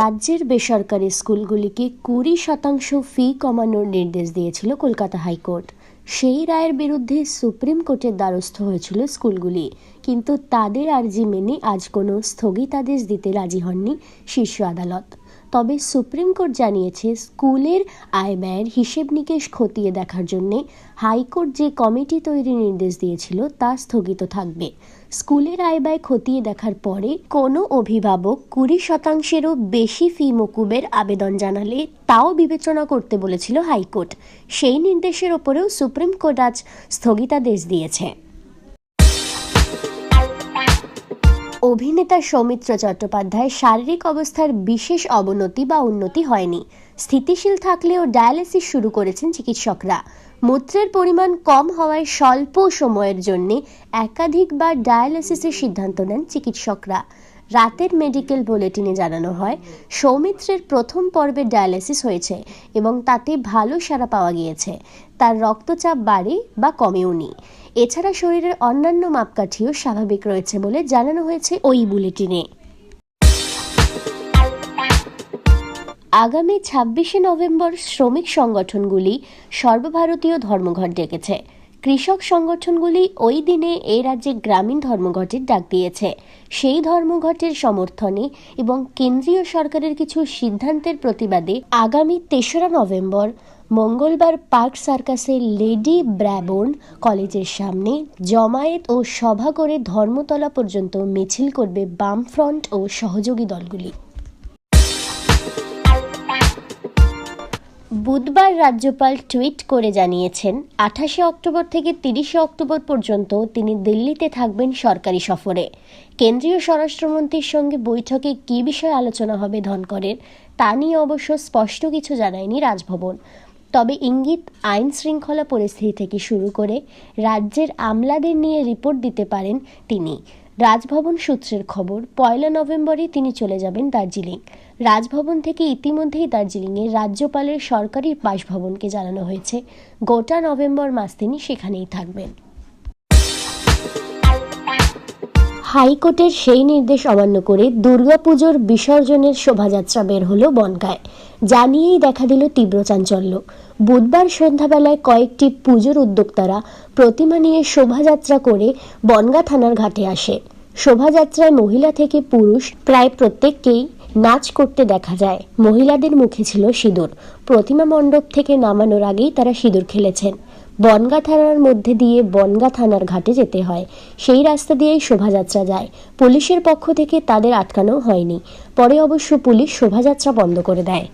রাজ্যের বেসরকারি স্কুলগুলিকে কুড়ি শতাংশ ফি কমানোর নির্দেশ দিয়েছিল কলকাতা হাইকোর্ট। সেই রায়ের বিরুদ্ধে সুপ্রিম কোর্টের দ্বারস্থ হয়েছিল স্কুলগুলি, কিন্তু তাদের আর্জি মেনে আজ কোনো স্থগিতাদেশ দিতে রাজি হননি শীর্ষ আদালত। তবে সুপ্রিম কোর্ট জানিয়েছে স্কুলের আয় ব্যয়ের হিসেব নিকেশ খতিয়ে দেখার জন্য হাইকোর্ট যে কমিটি তৈরির নির্দেশ দিয়েছিল তা স্থগিত থাকবে। স্কুলের আয় ব্যয় খতিয়ে দেখার পরে কোনো অভিভাবক কুড়ি শতাংশেরও বেশি ফি মকুবের আবেদন জানালে তাও বিবেচনা করতে বলেছিল হাইকোর্ট। সেই নির্দেশের ওপরেও সুপ্রিম কোর্ট আজ স্থগিতাদেশ দিয়েছে। অভিনেতা সৌমিত্র চট্টোপাধ্যায় শারীরিক অবস্থার বিশেষ অবনতি বা উন্নতি হয়নি। স্থিতিশীল থাকলেও ডায়ালিসিস শুরু করেছেন চিকিৎসকরা। মূত্রের পরিমাণ কম হওয়ায় স্বল্প সময়ের জন্য একাধিকবার ডায়ালিসিসের সিদ্ধান্ত নেন চিকিৎসকরা। রাতের মেডিকেল বুলেটিনে জানানো হয়, সৌমিত্রের প্রথম পর্বে ডায়ালিসিস হয়েছে এবং তাতে ভালো সাড়া পাওয়া গিয়েছে। তার রক্তচাপ বাড়ে বা কমেওনি এছাড়া শরীরের অন্যান্য মাপকাঠিও স্বাভাবিক রয়েছে বলে জানানো হয়েছে ওই বুলেটিনে। আগামী ছাব্বিশে নভেম্বর শ্রমিক সংগঠনগুলি সর্বভারতীয় ধর্মঘট ডেকেছে। কৃষক সংগঠনগুলি ওই দিনে এই রাজ্যে গ্রামীণ ধর্মঘটের ডাক দিয়েছে। সেই ধর্মঘটের সমর্থনে এবং কেন্দ্রীয় সরকারের কিছু সিদ্ধান্তের প্রতিবাদে আগামী তেসরা নভেম্বর মঙ্গলবার পার্ক সার্কাসের লেডি ব্র্যাবোর্ন কলেজের সামনে জমায়েত ও সভা করে ধর্মতলা পর্যন্ত মিছিল করবে বামফ্রন্ট ও সহযোগী দলগুলি। বুধবার রাজ্যপাল টুইট করে জানিয়েছেন, আঠাশে অক্টোবর থেকে তিরিশে অক্টোবর পর্যন্ত তিনি দিল্লিতে থাকবেন সরকারি সফরে। কেন্দ্রীয় স্বরাষ্ট্রমন্ত্রীর সঙ্গে বৈঠকে কী বিষয়ে আলোচনা হবে ধনকরের, তা নিয়ে অবশ্য স্পষ্ট কিছু জানায়নি রাজভবন। তবে ইঙ্গিত, আইন শৃঙ্খলা পরিস্থিতি থেকে শুরু করে রাজ্যের আমলাদের নিয়ে রিপোর্ট দিতে পারেন তিনি। রাজভবন সূত্রের খবর, পয়লা নভেম্বরে তিনি চলে যাবেন দার্জিলিং। রাজভবন থেকে ইতিমধ্যেই দার্জিলিংয়ে রাজ্যপালের সরকারি বাসভবনকে জানানো হয়েছে। গোটা নভেম্বর মাস তিনি সেখানেই থাকবেন। হাইকোর্টের সেই নির্দেশ অমান্য করে দুর্গাপুজোর বিসর্জনের শোভাযাত্রা বের হলো বনগায়। জানিয়েই দেখা দিল তীব্র চাঞ্চল্য। বুধবার সন্ধ্যাবেলায় কয়েকটি পুজোর উদ্যোক্তারা প্রতিমা নিয়ে শোভাযাত্রা করে বনগা থানার ঘাটে আসে। শোভাযাত্রায় মহিলা থেকে পুরুষ, প্রায় প্রত্যেককেই নাচ করতে দেখা যায়। মহিলাদের মুখে ছিল সিঁদুর। প্রতিমা মণ্ডপ থেকে নামানোর আগেই তারা সিঁদুর খেলেছেন। বনগা থানার মধ্যে দিয়ে বনগা থানার ঘাটে যেতে হয়। সেই রাস্তা দিয়েই শোভাযাত্রা যায়। পুলিশের পক্ষ থেকে তাদের আটকানো হয়নি। পরে অবশ্য পুলিশ শোভাযাত্রা বন্ধ করে দেয়।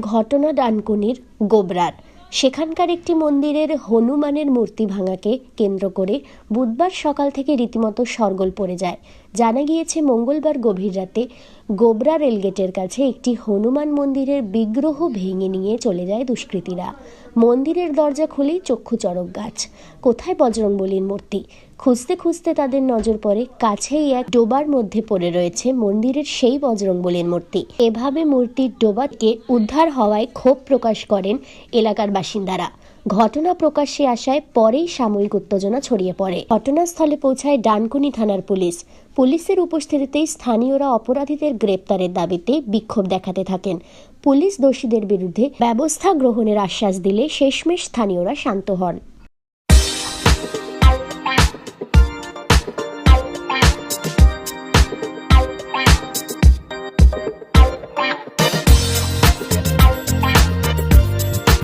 ঘটনা ডানকুনির গোবরার। সেখানকার একটি মন্দিরের হনুমানের মূর্তি ভাঙাকে কেন্দ্র করে বুধবার সকাল থেকে রীতিমতো সরগোল পড়ে যায়। জানা গিয়েছে, মঙ্গলবার গভীর রাতে গোবরা রেলগেটের কাছে একটি হনুমান মন্দিরের বিগ্রহ ভেঙে নিয়ে চলে যায় দুষ্কৃতীরা। মন্দিরের দরজা খুলেই চক্ষু চড়ক গাছ। কোথায় বজরংবলীর মূর্তি? খুঁজতে খুঁজতে তাদের নজর পড়ে, কাছেই এক ডোবার মধ্যে পড়ে রয়েছে মন্দিরের সেই বজরংবলীর মূর্তি। এভাবে মূর্তির ডোবাকে উদ্ধার হওয়ায় ক্ষোভ প্রকাশ করেন এলাকার বাসিন্দারা। ঘটনা প্রকাশ্যে আসায় পরেই সাময়িক উত্তেজনা ছড়িয়ে পড়ে। ঘটনাস্থলে পৌঁছায় ডানকুনি থানার পুলিশ। পুলিশের উপস্থিতিতেই স্থানীয়রা অপরাধীদের গ্রেপ্তারের দাবিতে বিক্ষোভ দেখাতে থাকেন। পুলিশ দোষীদের বিরুদ্ধে ব্যবস্থা গ্রহণের আশ্বাস দিলে শেষমেশ স্থানীয়রা শান্ত হন।